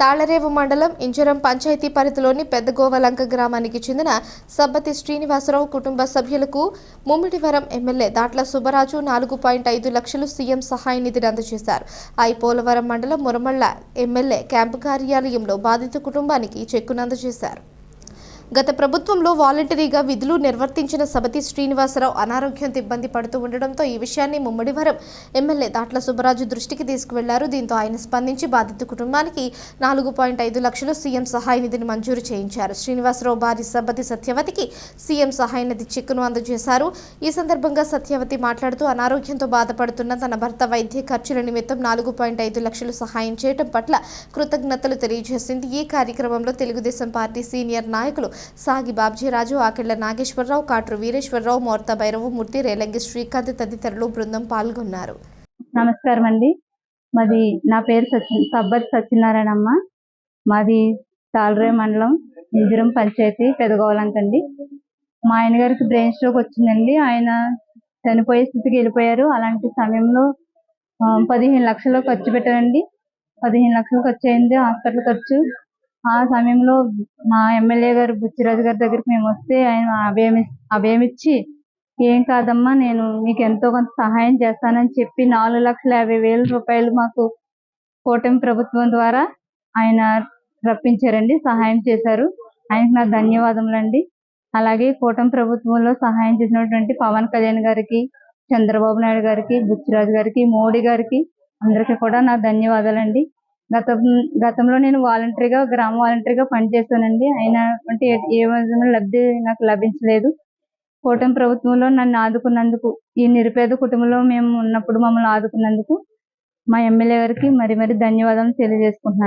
తాళరేవు మండలం ఇంజరం పంచాయతీ పరిధిలోని పెద్దగోవలంక గ్రామానికి చెందిన సబ్బతి శ్రీనివాసరావు కుటుంబ సభ్యులకు ముమ్మిడివరం ఎమ్మెల్యే దాట్ల సుబ్బరాజు నాలుగు పాయింట్ ఐదు లక్షలు సీఎం సహాయ నిధిని అందజేశారు. ఐ పోలవరం మండలం మురమళ్ళ ఎమ్మెల్యే క్యాంపు కార్యాలయంలో బాధిత కుటుంబానికి చెక్కును అందజేశారు. గత ప్రభుత్వంలో వాలంటరీగా విధులు నిర్వర్తించిన సబతి శ్రీనివాసరావు అనారోగ్యంతో ఇబ్బంది పడుతూ ఉండడంతో ఈ విషయాన్ని ముమ్మడివరం ఎమ్మెల్యే దాట్ల సుబ్బరాజు దృష్టికి తీసుకువెళ్ళారు. దీంతో ఆయన స్పందించి బాధిత కుటుంబానికి నాలుగు పాయింట్ ఐదు లక్షలు సీఎం సహాయ నిధిని మంజూరు చేయించారు. శ్రీనివాసరావు భార్య సబతి సత్యవతికి సీఎం సహాయ నిధి చెక్కును అందజేశారు. ఈ సందర్భంగా సత్యవతి మాట్లాడుతూ అనారోగ్యంతో బాధపడుతున్న తన భర్త వైద్య ఖర్చుల నిమిత్తం నాలుగు పాయింట్ ఐదు లక్షలు సహాయం చేయడం పట్ల కృతజ్ఞతలు తెలియజేసింది. ఈ కార్యక్రమంలో తెలుగుదేశం పార్టీ సీనియర్ నాయకులు సాగి బాబ్జీరాజు ఆకెళ్ళ నాగేశ్వరరావు కాట్రు వీరేశ్వరరావు మోర్త భైరవమూర్తి రేలంగి శ్రీకాంత్ తదితరులు బృందం పాల్గొన్నారు. నమస్కారం అండి. మాది నా పేరు సత్య సబ్బత్ సత్యనారాయణమ్మ. మాది తాళరే మండలం ఇందిరం పంచాయతీ పెదగోవలంకండి మా ఆయన గారికి బ్రెయిన్ స్ట్రోక్ వచ్చిందండి. ఆయన చనిపోయే స్థితికి వెళ్ళిపోయారు. అలాంటి సమయంలో పదిహేను లక్షలు ఖర్చు పెట్టారండి. పదిహేను లక్షలు ఖర్చు అయింది. హాస్పిటల్ ఖర్చు ఆ సమయంలో మా ఎమ్మెల్యే గారు బుచ్చిరాజు గారి దగ్గరికి మేము వస్తే ఆయన అభయం ఇస్- ఏం కాదమ్మా నేను మీకు ఎంతో కొంత సహాయం చేస్తానని చెప్పి నాలుగు లక్షల యాభై వేల రూపాయలు మాకు కూటమి ప్రభుత్వం ద్వారా ఆయన రప్పించారండి సహాయం చేశారు. ఆయనకు నా ధన్యవాదములండి. అలాగే కూటమి ప్రభుత్వంలో సహాయం చేసినటువంటి పవన్ కళ్యాణ్ గారికి చంద్రబాబు నాయుడు గారికి బుచ్చిరాజు గారికి మోడీ గారికి అందరికీ కూడా నా ధన్యవాదాలండి. గతం గతంలో నేను వాలంటరీగా గ్రామ వాలంటరీగా పనిచేశానండి అయినా అంటే ఏ- విధంగా లబ్ధి నాకు లభించలేదు. కూటమి ప్రభుత్వంలో నన్ను ఆదుకున్నందుకు ఈ నిరుపేద కుటుంబంలో మేము ఉన్నప్పుడు మమ్మల్ని ఆదుకున్నందుకు మా ఎమ్మెల్యే గారికి మరి మరి ధన్యవాదాలు తెలియజేసుకుంటున్నాను.